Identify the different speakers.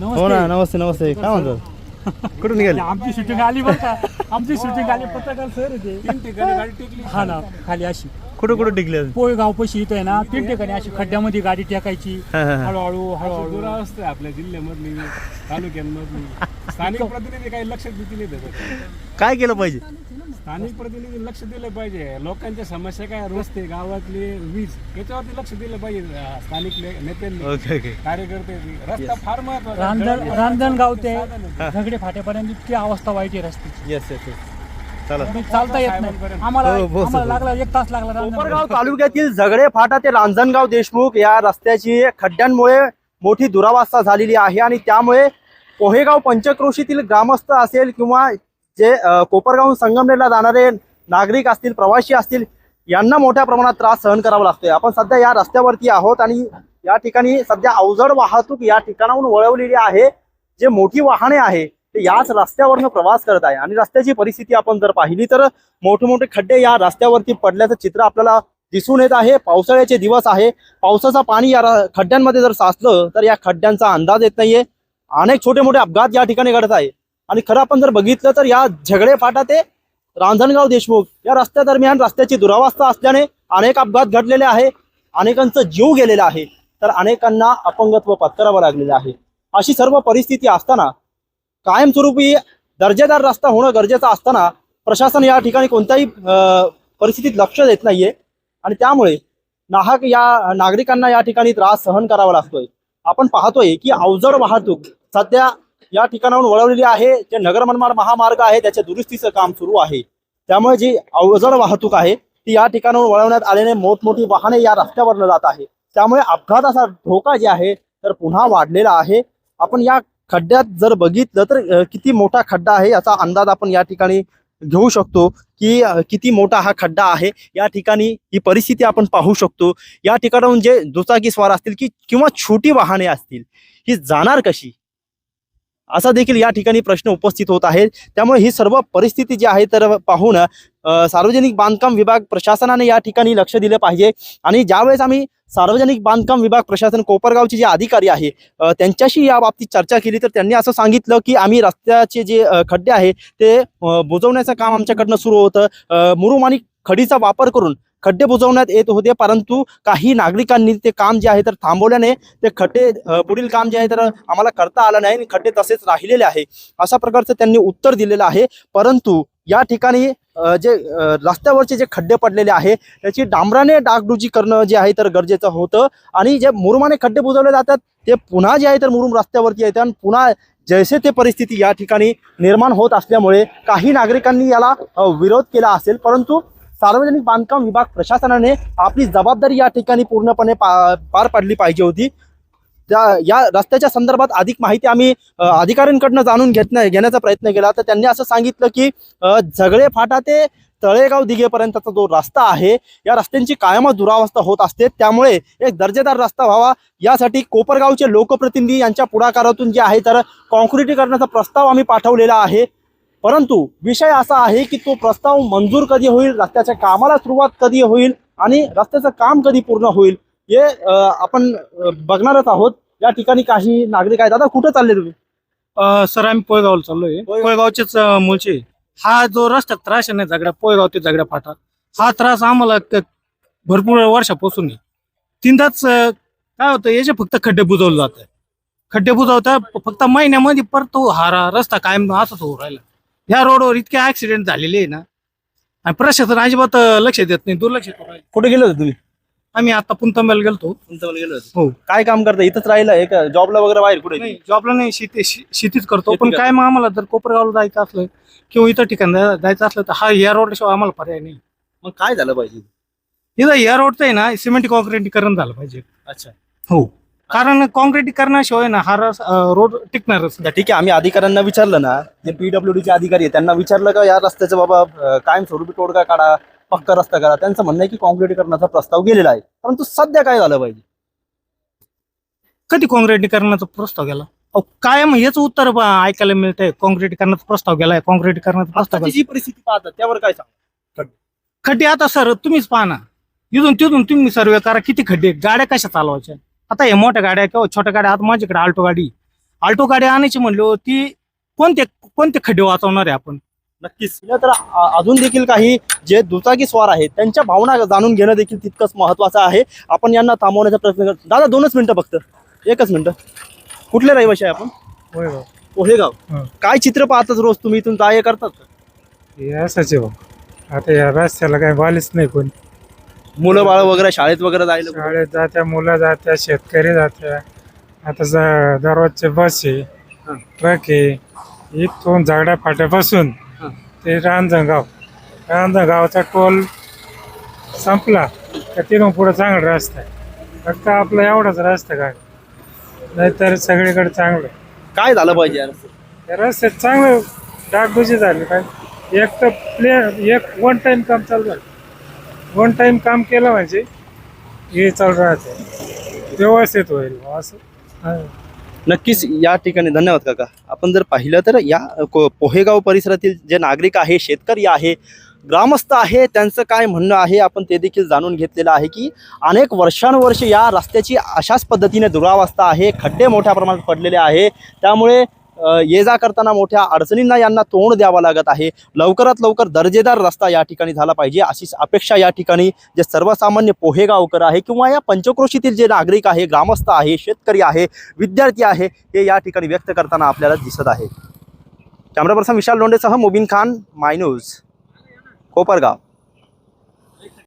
Speaker 1: हो ना नमस्ते नमस्ते. काय म्हणतात कुठून गेले?
Speaker 2: आमची शूटिंग आली बरं का आमची शूटिंग आली. पत्रकार सर हा ना खाली अशी.
Speaker 1: कुठं कुठं टिकले
Speaker 2: पोळगाव पशी इथं आहे ना तीन ठिकाणी अशी खड्ड्यामध्ये गाडी टाकायची.
Speaker 1: हा, हा, हा.
Speaker 2: हळूहळू हळूहळू.
Speaker 3: आहे आपल्या जिल्ह्यामधली तालुक्यांमधली. स्थानिक प्रतिनिधी काही लक्ष देतील
Speaker 1: काय केलं पाहिजे?
Speaker 3: स्थानिक प्रतिनिधी लक्ष दिलं पाहिजे. लोकांच्या समस्या काय? रस्ते गावातले वीज याच्यावरती लक्ष दिलं पाहिजे स्थानिक ले- नेत्यांनी.
Speaker 1: Okay okay.
Speaker 3: कार्यकर्ते रस्ता फार महत्त्वाचा
Speaker 2: रांजण रांजणगाव ते झगडे फाट्यापर्यंत इतकी अवस्था वाईट आहे रस्त्याची
Speaker 1: येस येस चला.
Speaker 2: तुम्ही चालता येत नाही. आम्हाला
Speaker 1: हो, हो,
Speaker 2: आम्हाला. लागला एक तास लागला रांजणगाव
Speaker 4: कोपरगाव तालुक्यातील झगडे फाटा ते रांजणगाव देशमुख या रस्त्याची खड्ड्यांमुळे मोठी दुरावस्था झालेली आहे आणि त्यामुळे पोहेगाव पंचक्रोशीतील ग्रामस्थ असेल किंवा जे कोपरगाव संगमनेरला जाणारे नागरिक असतील प्रवासी असतील यांना मोठ्या प्रमाणात त्रास सहन करावा लागतोय. आपण सध्या या रस्त्यावरती आहोत आणि या ठिकाणी सध्या अवजड वाहतूक या ठिकाणाहून वळवलेली आहे. जे मोठी वाहने आहे ते याच रस्त्यावरनं प्रवास करत आहे. आणि रस्त्याची परिस्थिती आपण जर पाहिली तर मोठे मोठे खड्डे या रस्त्यावरती पडल्याचं चित्र आपल्याला दिसून येत आहे. पावसाळ्याचे दिवस आहे. पावसाचं पाणी या खड्ड्यांमध्ये जर साचलं तर या खड्ड्यांचा अंदाज येत नाहीये. अनेक छोटे मोठे अपघात या ठिकाणी घडत आहे. आणि खरं आपण जर बघितलं तर या झगडे फाटा ते रांजणगाव देशमुख. या रस्त्यादरम्यान रस्त्याची दुरावस्था असल्याने अनेक अपघात घडलेले आहे अनेकांचा जीव गेलेला आहे. तर अनेकांना अपंगत्व पत्करावं लागलेलं आहे. अशी सर्व परिस्थिती असताना कायमस्वरूपी दर्जेदार रस्ता होणं गरजेचं असताना प्रशासन या ठिकाणी कोणत्याही परिस्थितीत लक्ष देत नाहीये. आणि त्यामुळे नाहक या नागरिकांना या ठिकाणी त्रास सहन करावा लागतोय. आपण पाहतोय की अवजड वाहतूक सध्या या ठिकाणाहून वळवलेली आहे. जे नगर मनमाड महामार्ग आहे त्याच्या दुरुस्तीचं काम सुरू आहे. त्यामुळे जी अवजड वाहतूक आहे ती या ठिकाणाहून वळवण्यात आल्याने मोठमोठी वाहने या रस्त्यावरनं जात आहे. त्यामुळे अपघाताचा धोका जे आहे तर पुन्हा वाढलेला आहे. आपण या खड्ड्यात जर बघितलं तर किती मोठा खड्डा आहे याचा अंदाज आपण या ठिकाणी घेऊ शकतो की किती मोठा हा खड्डा आहे. या ठिकाणी ही परिस्थिती आपण पाहू शकतो. या ठिकाणाहून जे दुचाकी स्वार असतील की किंवा छोटी वाहने असतील ही जाणार कशी? असा देखील या ठिकाणी प्रश्न उपस्थित होत आहे त्यामुळे ही सर्व परिस्थिती जी आहे तर पाहून सार्वजनिक बांधकाम विभाग प्रशासनाने या ठिकाणी लक्ष दिलं पाहिजे. आणि ज्यावेळेस आम्ही सार्वजनिक बांधकाम विभाग प्रशासन कोपरगावचे जे अधिकारी आहे त्यांच्याशी या बाबतीत चर्चा केली तर त्यांनी असं सांगितलं की आम्ही रस्त्याचे जे खड्डे आहे ते बुजवण्याचं काम आमच्याकडनं सुरू होतं. मुरुमानी खडीचा वापर करून खड्डे बुजवण्यात येत होते. परंतु काही नागरिकांनी ते काम जे आहे तर थांबवल्याने ते खड्डे पुढील काम जे आहे तर आम्हाला करता आलं नाही आणि खड्डे तसेच राहिलेले आहे. अशा प्रकारचं त्यांनी उत्तर दिलेलं आहे. परंतु या ठिकाणी जे रस्त्यावरचे जे खड्डे पडलेले आहे त्याची डांबराने डागडुजी करणं जे आहे तर गरजेचं होतं. आणि जे मुरुमाने खड्डे बुजवले जातात ते पुन्हा जे आहे तर मुरुम रस्त्यावरती येतात आणि पुन्हा जैसे ते परिस्थिती या ठिकाणी निर्माण होत असल्यामुळे काही नागरिकांनी याला विरोध केला असेल. परंतु सार्वजनिक बांधकाम विभाग प्रशासनाने आपली जबाबदारी या ठिकाणी पूर्णपणे पा पार पाडली पाहिजे होती. त्या या रस्त्याच्या संदर्भात अधिक माहिती आम्ही अधिकाऱ्यांकडनं जाणून घेत घेण्याचा प्रयत्न केला. तर त्यांनी असं सांगितलं की अ, झगडे फाटा ते तळेगाव दिघेपर्यंतचा जो रस्ता आहे या रस्त्यांची कायमच दुरावस्था होत असते. त्यामुळे एक दर्जेदार रस्ता व्हावा. यासाठी कोपरगावचे लोकप्रतिनिधी यांच्या पुढाकारातून जे आहे तर कॉन्क्रिटीकरणाचा प्रस्ताव आम्ही पाठवलेला आहे. परंतु विषय असा आहे की तो प्रस्ताव मंजूर कधी होईल रस्त्याच्या कामाला सुरुवात कधी होईल आणि रस्त्याचं काम कधी पूर्ण होईल हे आपण बघणारच आहोत. या ठिकाणी काही नागरिक आहेत. दादा कुठं चालले तुम्ही?
Speaker 5: सर आम्ही पोयगावला चाललोय. पोयगावचेच अ, मूळचे हा जो रस्त्यात त्रास आहे ना झगड्या पोयगाव ते झगड्या फाटा हा त्रास आम्हाला भरपूर वर्षापासून तीनदाच काय होतं याचे फक्त खड्डे बुजवले जात खड्डे बुजवता फक्त महिन्यामध्ये परत तो हा रा- रस्ता कायम असंच होऊ राहिला. ह्या रोडवर इतके ऍक्सिडेंट झालेले आहे ना. आणि प्रशासन अजिबात लक्ष देत नाही दुर्लक्ष करू राहिलं.
Speaker 4: कुठे गेले होते तुम्ही?
Speaker 5: आम्ही आता पुंतंब्याला गेलतो.
Speaker 4: पुंतवाला गेले होते.
Speaker 5: हो.
Speaker 4: काय काम करता? इथंच राहिलं आहे का? जॉबला वगैरे बाहेर कुठे?
Speaker 5: नाही जॉबला नाही शेती शे- शेतीच करतो.
Speaker 4: शेती
Speaker 5: पण
Speaker 4: करतो.
Speaker 5: काय मग आम्हाला जर कोपरगावला जायचं असलं किंवा इतर ठिकाणी जायचं असलं तर हा या रोडशिवाय आम्हाला पर्याय नाही.
Speaker 4: मग काय झालं पाहिजे?
Speaker 5: इथं या रोडचं आहे ना सिमेंट कॉन्क्रिटीकरण झालं पाहिजे.
Speaker 4: अच्छा.
Speaker 5: हो. कारण कॉन्क्रिटीकरणाशिवाय ना हा रस- अं, रोड टिकणारच
Speaker 4: ठीक आहे आम्ही अधिकाऱ्यांना विचारलं ना जे पीडब्ल्यू चे अधिकारी आहेत त्यांना विचारलं का या रस्त्याचं बाबा अं, कायमस्वरूपी तोडगा काढा पक्का रस्ता करा त्यांचं म्हणणं आहे की कॉन्क्रिटीकरणाचा प्रस्ताव गेलेला आहे. परंतु सध्या काय झालं पाहिजे?
Speaker 5: कधी कॉन्क्रिटीकरणाचा प्रस्ताव गेला? अहो, कायम हेच उत्तर ब- ऐकायला मिळतंय. कॉन्क्रिटीकरणाचा प्रस्ताव गेलाय कॉन्क्रिटीकरणाचा प्रस्ताव
Speaker 4: आताची
Speaker 5: गेलाय.
Speaker 4: जी परिस्थिती पाहतात त्यावर काय सांग
Speaker 5: खड्डे आता सर तुम्हीच पाहा ना. इथून तिथून तुम्ही सर्वे करा किती खड्डे आहेत, गाड्या कशा चालवायच्या? आता हे मोठ्या गाड्या किंवा छोट्या गाड्या आता माझ्याकडे आल्टो गाडी आल्टो गाडी आणायची म्हणलो ती कोणते कोणते खड्डे वाचवणार आहे आपण?
Speaker 4: नक्कीच. तर अजून देखील काही जे दुचाकी स्वार आहेत त्यांच्या भावना जाणून घेणं देखील तितकंच महत्वाचं आहे. आपण यांना थांबवण्याचा प्रयत्न करतो दादा दोनच मिनिटं फक्त. एकच मिनिटं. कुठले रहिवाशी आहे आपण?
Speaker 2: हो.
Speaker 4: पोहेगाव
Speaker 2: हं.
Speaker 4: काय चित्र पाहतात रोज तुम्ही इथून जाय करतात? का?
Speaker 2: हे आहे भाऊ आता या रस्त्याला काही बालीच नाही कोणी.
Speaker 4: मुलं बाळ वगैरे शाळेत वगैरे जायला
Speaker 2: शाळेत जात्या मुलं जात्या शेतकरी जात्या. आता ज- दररोजचे बस आहे ट्रक आहे. इथून झाडा फाट्यापासून
Speaker 4: हं.
Speaker 2: ते रांजणगाव. रांजणगावचा टोल संपला. तर तिथून पुढं चांगला रस्ता आहे. फक्त आपला एवढाच रस्ता काय नाहीतर सगळीकडे चांगलं. आहे.
Speaker 4: काय झालं पाहिजे यार?
Speaker 2: या रस्त्यात चांगलं डागडुजी झाली. काय एक तर प्ले एक वन टाइम काम चालू झालं. वन टाइम काम केलं म्हणजे हे चालू राहते. व्यवस्थित होईल असं. हा.
Speaker 4: नक्कीच या ठिकाणी धन्यवाद काका. आपण जर पाहिलं तर या को- पोहेगाव परिसरातील जे नागरिक आहे शेतकरी आहे ग्रामस्थ आहे त्यांचं काय म्हणणं आहे आपण ते देखील जाणून घेतलेलं आहे की अनेक वर्षानुवर्ष या रस्त्याची अशाच पद्धतीने दुरावस्था आहे खड्डे मोठ्या प्रमाणात पडलेले आहे. त्यामुळे ये जा करताना मोठ्या अडचणींना यांना तोंड द्यावं लागत आहे. लवकरात लवकर दर्जेदार रस्ता या ठिकाणी झाला पाहिजे. अशीच अपेक्षा या ठिकाणी जे सर्वसामान्य पोहेगावकर आहे किंवा या पंचक्रोशीतील जे नागरिक आहे ग्रामस्थ आहे शेतकरी आहे विद्यार्थी आहे हे या ठिकाणी व्यक्त करताना आपल्याला दिसत आहे. कॅमेरा पर्सन विशाल लोंडेसह मुबीन खान माय न्यूज कोपरगाव.